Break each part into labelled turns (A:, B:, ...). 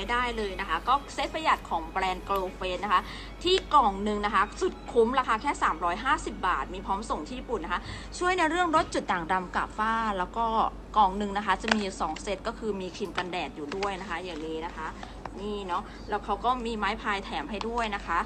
A: ไม่ได้เลยนะคะ ก็เซตประหยัดของแบรนด์ Glow Face นะคะ ที่กล่องหนึ่งนะคะ สุดคุ้มราคาแค่ 350 บาท มีพร้อมส่งที่ญี่ปุ่นนะคะ ช่วยในเรื่องลดจุดด่างดำกับฝ้า แล้วก็กล่องหนึ่งนะคะ จะมี 2 เซตก็คือมีครีมกันแดดอยู่ด้วยนะคะ อย่างนี้นะคะ นี่เนาะแล้วเขาก็มีไม้พายแถมให้ด้วยนะคะ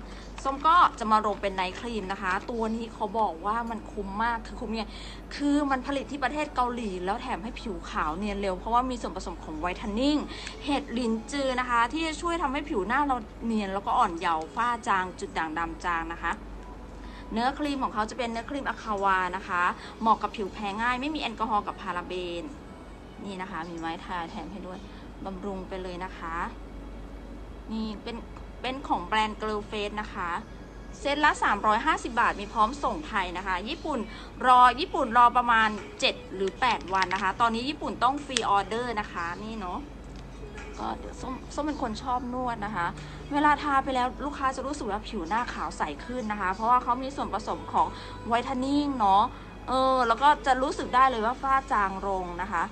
A: ส้มก็จะมาลงเป็นไนท์ครีมนะคะ ตัวนี้เขาบอกว่ามันคุ้มมากคือคุ้มเนี่ยงคือมันผลิตที่ประเทศเกาหลี แล้วแถมให้ผิวขาวเนียนเร็ว เพราะว่ามีส่วนผสมของไวท์เทนนิ่งเห็ดลินจือนะคะ ที่จะช่วยทำให้ผิวหน้าเราเนียนแล้วก็อ่อนเยาว์ฝ้าจางจุดด่างดำจางนะคะเนื้อครีมของเขาจะเป็นเนื้อครีมอะคาวานะคะ เหมาะกับผิวแพ้ง่าย ไม่มีแอลกอฮอล์กับพาราเบน นี่นะคะ มีไม้ทาแถมให้ด้วยบำรุงไปเลยนะคะ นี่เป็นเป็นของแบรนด์ Glow Face นะคะ เซตละ 350 บาทมีพร้อมส่งไทยนะคะ ญี่ปุ่นรอญี่ปุ่นรอประมาณ 7 หรือ 8 วันนะคะ ตอนนี้ญี่ปุ่นต้องฟรีออเดอร์นะคะนี่เนาะก็เดี๋ยวส้มส้มเป็นคนชอบนวดนะคะ เวลาทาไปแล้วลูกค้าจะรู้สึกว่าผิวหน้าขาวใสขึ้นนะคะ เพราะว่าเขามีส่วนผสมของไวท์เทนนิ่งเนาะเออแล้วก็จะรู้สึกได้เลยว่าฝ้าจางลงนะคะ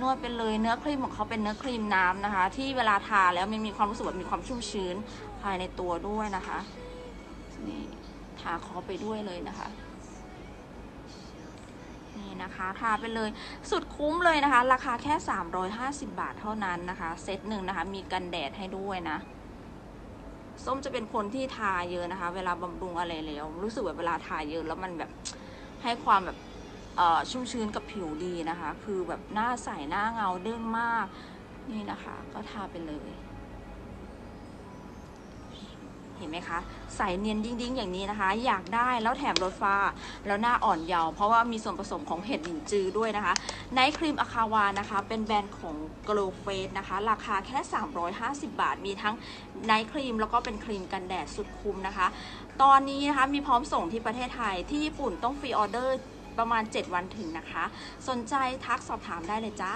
A: นวดไปเลยเนื้อครีมของเขาเป็นเนื้อครีมน้ำนะคะ ที่เวลาทาแล้วมันมีความรู้สึกแบบมีความชุ่มชื้นภายในตัวด้วยนะคะนี่ทาคอไปด้วยเลยนะคะนี่นะคะทาไปเลยสุดคุ้มเลยนะคะ ราคาแค่ 350 บาทเท่านั้นนะคะ เซตหนึ่งนะคะ มีกันแดดให้ด้วยนะ ส้มจะเป็นคนที่ทาเยอะนะคะ เวลาบำรุงอะไรแล้ว รู้สึกแบบเวลาทาเยอะแล้วมันแบบให้ความแบบ ชุ่มชื้นกับผิวดีนะคะ คือแบบหน้าใสหน้าเงาเด้งมาก นี่นะคะ ก็ทาไปเลย เห็นไหมคะ ใสเนียนดิ้งๆ อย่างนี้นะคะ อยากได้แล้วแถมลดฟ้า แล้วหน้าอ่อนเยาว์เพราะว่ามีส่วนผสมของเห็ดหลินจือด้วยนะคะไนท์ครีมอะคาวานะคะ เป็นแบรนด์ของ Glow Face นะคะ ราคาแค่ 350 บาท มีทั้งไนท์ครีมแล้วก็เป็นครีมกันแดดสุดคุ้มนะคะ ตอนนี้นะคะมีพร้อมส่งที่ประเทศไทยที่ญี่ปุ่นต้องฟรีออเดอร์ ประมาณ 7 วันถึงนะคะ สนใจทักสอบถามได้เลยจ้า